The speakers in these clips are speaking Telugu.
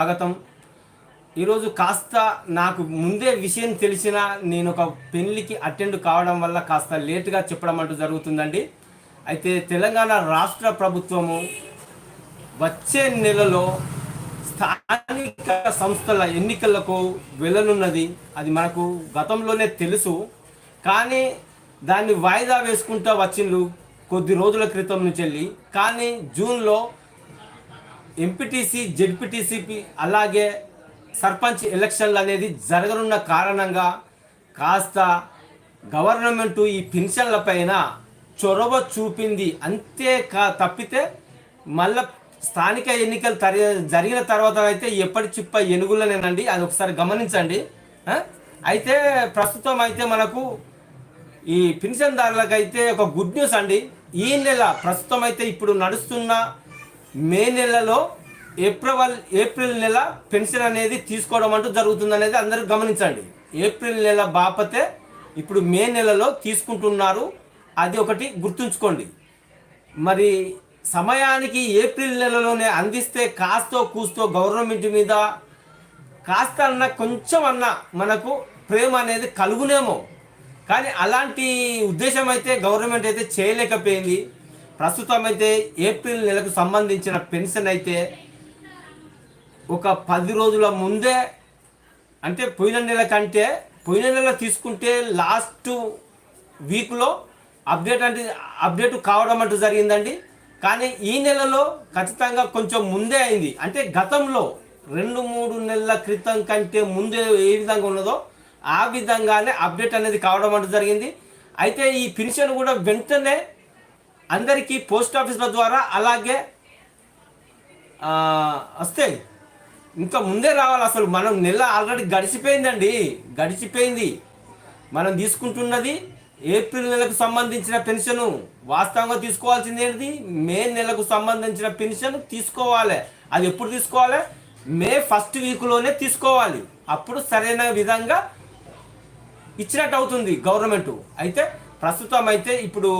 స్వాగతం. ఈరోజు కాస్త నాకు ముందే విషయం తెలిసిన నేను ఒక పెళ్ళికి అటెండ్ కావడం వల్ల కాస్త లేటుగా చెప్పడం అంటూ జరుగుతుందండి. అయితే తెలంగాణ రాష్ట్ర ప్రభుత్వము వచ్చే నెలలో స్థానిక సంస్థల ఎన్నికలకు వెళ్ళనున్నది. అది మనకు గతంలోనే తెలుసు. కానీ దాన్ని వాయిదా వేసుకుంటూ వచ్చిండ్రు కొద్ది రోజుల క్రితం నుంచి వెళ్ళి కానీ జూన్లో ఎంపీటీసీ జెడ్పీటీసీపీ అలాగే సర్పంచ్ ఎలక్షన్లు అనేది జరగనున్న కారణంగా కాస్త గవర్నమెంట్ ఈ పెన్షన్ల పైన చొరవ చూపింది. అంతే కా తప్పితే మళ్ళా స్థానిక ఎన్నికలు తరి జరిగిన తర్వాత అయితే ఎప్పటి చిప్ప ఎనుగులనేనండి. అది ఒకసారి గమనించండి. అయితే ప్రస్తుతం అయితే మనకు ఈ పెన్షన్దారులకు అయితే ఒక గుడ్ న్యూస్ అండి. ఈ నెల ప్రస్తుతం అయితే ఇప్పుడు నడుస్తున్న మే నెలలో ఏప్రిల్ ఏప్రిల్ నెల పెన్షన్ అనేది తీసుకోవడం అంటూ జరుగుతుంది అనేది అందరూ గమనించండి. ఏప్రిల్ నెల బాపతే ఇప్పుడు మే నెలలో తీసుకుంటున్నారు. అది ఒకటి గుర్తుంచుకోండి. మరి సమయానికి ఏప్రిల్ నెలలోనే అందిస్తే కాస్తో కూస్తో గవర్నమెంట్ మీద కాస్త అన్న కొంచెం అన్న మనకు ప్రేమ అనేది కలుగునేమో. కానీ అలాంటి ఉద్దేశం అయితే గవర్నమెంట్ అయితే చేయలేకపోయింది. ప్రస్తుతం అయితే ఏప్రిల్ నెలకు సంబంధించిన పెన్షన్ అయితే ఒక పది రోజుల ముందే అంటే పోయిన నెల కంటే పోయిన నెల తీసుకుంటే లాస్ట్ వీక్లో అప్డేట్ అంటే అప్డేట్ కావడం అంటూ జరిగిందండి. కానీ ఈ నెలలో ఖచ్చితంగా కొంచెం ముందే అయింది. అంటే గతంలో రెండు మూడు నెలల క్రితం కంటే ముందే ఏ విధంగా ఉన్నదో ఆ విధంగానే అప్డేట్ అనేది కావడం అంటూ జరిగింది. అయితే ఈ పెన్షన్ కూడా వెంటనే అందరికీ పోస్ట్ ఆఫీసుల ద్వారా అలాగే వస్తే ఇంకా ముందే రావాలి. అసలు మనం నెల ఆల్రెడీ గడిచిపోయిందండి. గడిచిపోయింది. మనం తీసుకుంటున్నది ఏప్రిల్ నెలకు సంబంధించిన పెన్షన్. వాస్తవంగా తీసుకోవాల్సింది ఏంటిది? మే నెలకు సంబంధించిన పెన్షన్ తీసుకోవాలి. అది ఎప్పుడు తీసుకోవాలి? మే ఫస్ట్ వీక్లోనే తీసుకోవాలి. అప్పుడు సరైన విధంగా ఇచ్చినట్టు అవుతుంది గవర్నమెంట్. అయితే ప్రస్తుతం అయితే ఇప్పుడు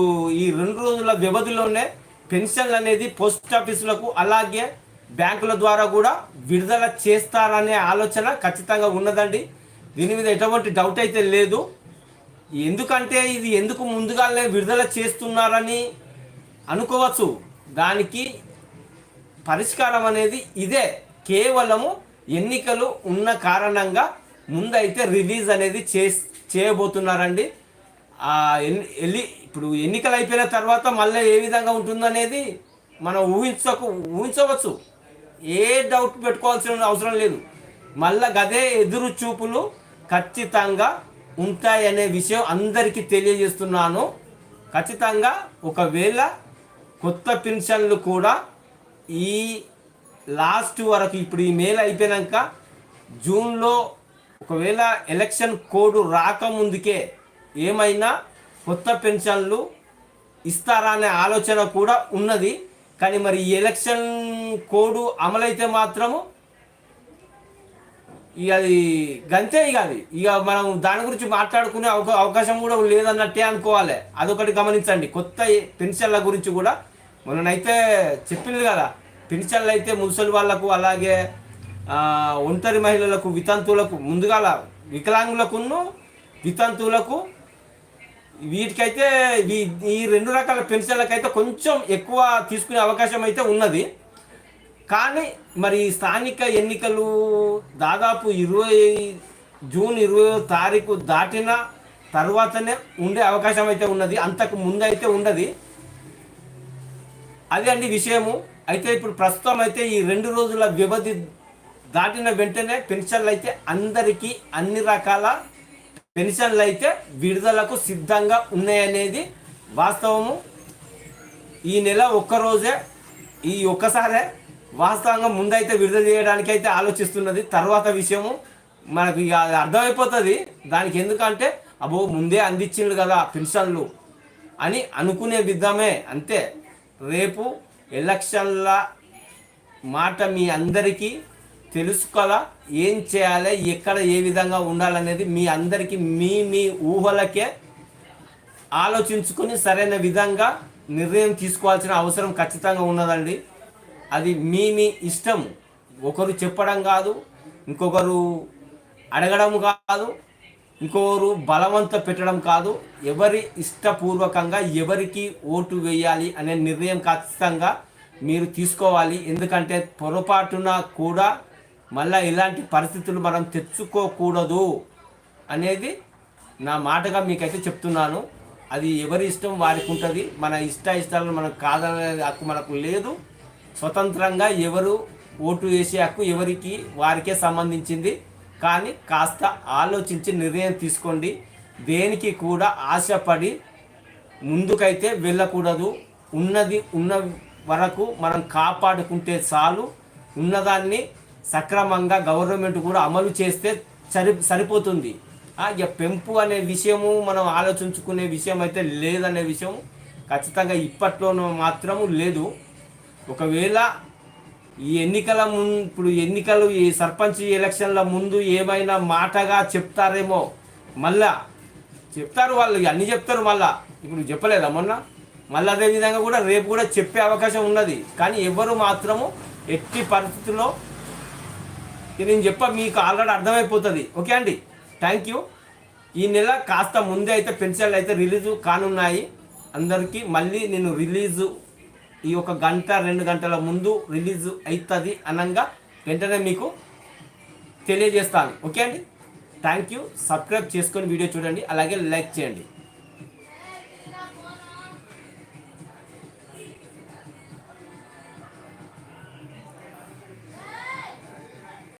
ఈ రెండు రోజుల వ్యవధిలోనే పెన్షన్లు అనేది పోస్ట్ ఆఫీసులకు అలాగే బ్యాంకుల ద్వారా కూడా విడుదల చేస్తారనే ఆలోచన ఖచ్చితంగా ఉన్నదండి. దీని మీద ఎటువంటి డౌట్ అయితే లేదు. ఎందుకంటే ఇది ఎందుకు ముందుగానే విడుదల చేస్తున్నారని అనుకోవచ్చు. దానికి పరిష్కారం అనేది ఇదే. కేవలము ఎన్నికలు ఉన్న కారణంగా ముందైతే రిలీజ్ అనేది చే చేయబోతున్నారండి. ఎన్ని వెళ్ళి ఇప్పుడు ఎన్నికలు అయిపోయిన తర్వాత మళ్ళీ ఏ విధంగా ఉంటుందనేది మనం ఊహించకు ఊహించవచ్చు. ఏ డౌట్ పెట్టుకోవాల్సిన అవసరం లేదు. మళ్ళీ గదే ఎదురు చూపులు ఖచ్చితంగా ఉంటాయనే విషయం అందరికీ తెలియజేస్తున్నాను. ఖచ్చితంగా ఒకవేళ కొత్త పెన్షన్లు కూడా ఈ లాస్ట్ వరకు ఇప్పుడు ఈ మేల్ అయిపోయాక జూన్లో ఒకవేళ ఎలక్షన్ కోడ్ రాకముందుకే ఏమైనా కొత్త పెన్షన్లు ఇస్తారా అనే ఆలోచన కూడా ఉన్నది. కానీ మరి ఈ ఎలక్షన్ కోడ్ అమలైతే మాత్రము ఇక అది గంతే ఇక అది. ఇక మనం దాని గురించి మాట్లాడుకునే అవకా అవకాశం కూడా లేదన్నట్టే అనుకోవాలి. అదొకటి గమనించండి. కొత్త పెన్షన్ల గురించి కూడా మొన్ననైతే చెప్పింది కదా. పెన్షన్లు అయితే ముసలి వాళ్ళకు అలాగే ఒంటరి మహిళలకు వితంతువులకు ముందుగాల వికలాంగులకును వితంతువులకు వీటికైతే ఈ- ఈ రెండు రకాల పెన్షన్లకైతే కొంచెం ఎక్కువ తీసుకునే అవకాశం అయితే ఉన్నది. కానీ మరి స్థానిక ఎన్నికలు దాదాపు ఇరవై జూన్ ఇరవై తారీఖు దాటిన తర్వాతనే ఉండే అవకాశం అయితే ఉన్నది. అంతకు ముందు అయితే ఉండదు అదే అండి విషయము. అయితే ఇప్పుడు ప్రస్తుతం అయితే ఈ రెండు రోజుల వ్యవధి దాటిన వెంటనే పెన్షన్లు అయితే అందరికీ అన్ని రకాల పెన్షన్లు అయితే విడుదలకు సిద్ధంగా ఉన్నాయనేది వాస్తవము. ఈ నెల ఒక్కరోజే ఈ ఒక్కసారే వాస్తవంగా ముందైతే విడుదల చేయడానికి అయితే ఆలోచిస్తున్నది. తర్వాత విషయము మనకు ఇక అది అర్థమైపోతుంది. దానికి ఎందుకంటే అబ్బో ముందే అందించిండు కదా పెన్షన్లు అని అనుకునే విధమే. అంతే రేపు ఎలక్షన్ల మాట మీ అందరికీ తెలుసు కదా ఏం చేయాలి? ఎక్కడ ఏ విధంగా ఉండాలనేది మీ అందరికీ మీ మీ ఊహలకే ఆలోచించుకొని సరైన విధంగా నిర్ణయం తీసుకోవాల్సిన అవసరం ఖచ్చితంగా ఉన్నదండి. అది మీ మీ ఇష్టం. ఒకరు చెప్పడం కాదు ఇంకొకరు అడగడం కాదు ఇంకొకరు బలవంత పెట్టడం కాదు. ఎవరి ఇష్టపూర్వకంగా ఎవరికి ఓటు వేయాలి అనే నిర్ణయం ఖచ్చితంగా మీరు తీసుకోవాలి. ఎందుకంటే పొరపాటున కూడా మళ్ళీ ఇలాంటి పరిస్థితులు మనం తెచ్చుకోకూడదు అనేది నా మాటగా మీకైతే చెప్తున్నాను. అది ఎవరి ఇష్టం వారికి ఉంటుంది. మన ఇష్ట ఇష్టాలను మనం కాదనే హక్కు మనకు లేదు. స్వతంత్రంగా ఎవరు ఓటు వేసే హక్కు ఎవరికి వారికే సంబంధించింది. కానీ కాస్త ఆలోచించి నిర్ణయం తీసుకోండి. దేనికి కూడా ఆశపడి ముందుకైతే వెళ్ళకూడదు. ఉన్నది ఉన్న వరకు మనం కాపాడుకుంటే చాలు. ఉన్నదాన్ని సక్రమంగా గవర్నమెంట్ కూడా అమలు చేస్తే సరి సరిపోతుంది. ఇక పెంపు అనే విషయము మనం ఆలోచించుకునే విషయం అయితే లేదనే విషయం ఖచ్చితంగా ఇప్పట్లోనూ మాత్రము లేదు. ఒకవేళ ఈ ఎన్నికల ముందు ఇప్పుడు ఎన్నికలు ఈ సర్పంచ్ ఎలక్షన్ల ముందు ఏమైనా మాటగా చెప్తారేమో మళ్ళా చెప్తారు వాళ్ళు అన్ని చెప్తారు మళ్ళా. ఇప్పుడు చెప్పలేదా మొన్న? మళ్ళీ అదే విధంగా కూడా రేపు కూడా చెప్పే అవకాశం ఉన్నది. కానీ ఎవరు మాత్రము ఎట్టి పరిస్థితుల్లో నేను చెప్ప మీకు ఆల్రెడీ అర్థమైపోతుంది. ఓకే అండి? థ్యాంక్ యూ ఈ నెల కాస్త ముందే అయితే పెన్షన్లు అయితే రిలీజ్ కానున్నాయి. అందరికీ మళ్ళీ నేను రిలీజు ఈ ఒక గంట రెండు గంటల ముందు రిలీజ్ అవుతుంది అనగా వెంటనే మీకు తెలియజేస్తాను. ఓకే అండి? థ్యాంక్ యూ సబ్స్క్రైబ్ చేసుకొని వీడియో చూడండి. అలాగే లైక్ చేయండి.